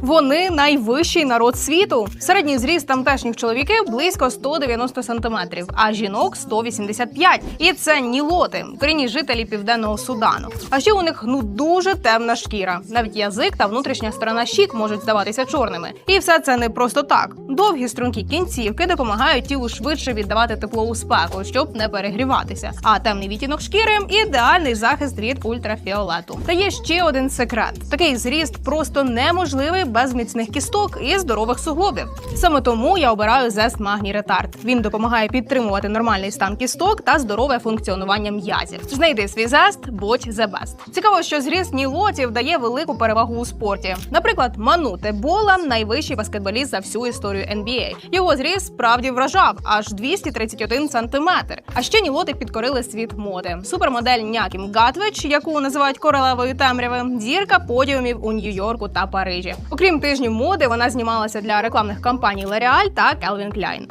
Вони найвищий народ світу. Середній зріст тамтешніх чоловіків близько 190 сантиметрів, а жінок 185. І це нілоти, корінні жителі південного Судану. А ще у них ну дуже темна шкіра. Навіть язик та внутрішня сторона щік можуть здаватися чорними. І все це не просто так. Довгі стрункі кінцівки допомагають тілу швидше віддавати тепло у спеку, щоб не перегріватися. А темний відтінок шкіри ідеальний захист від ультрафіолету. Та є ще один секрет: такий зріст просто неможливий без міцних кісток і здорових суглобів. Саме тому я обираю Zest Magni Retard. Він допомагає підтримувати нормальний стан кісток та здорове функціонування м'язів. Знайди свій зест, будь the best. Цікаво, що зріст нілотів дає велику перевагу у спорті. Наприклад, Ману Тебола найвищий баскетболіст за всю історію NBA. Його зріст справді вражав аж 231 сантиметр. А ще нілоти підкорили світ моди. Супермодель Някім Гатвич, яку називають королевою темряви, зірка подіумів у Нью-Йорку та Парижі. Окрім тижнів моди, вона знімалася для рекламних кампаній L'Oreal та Calvin Klein.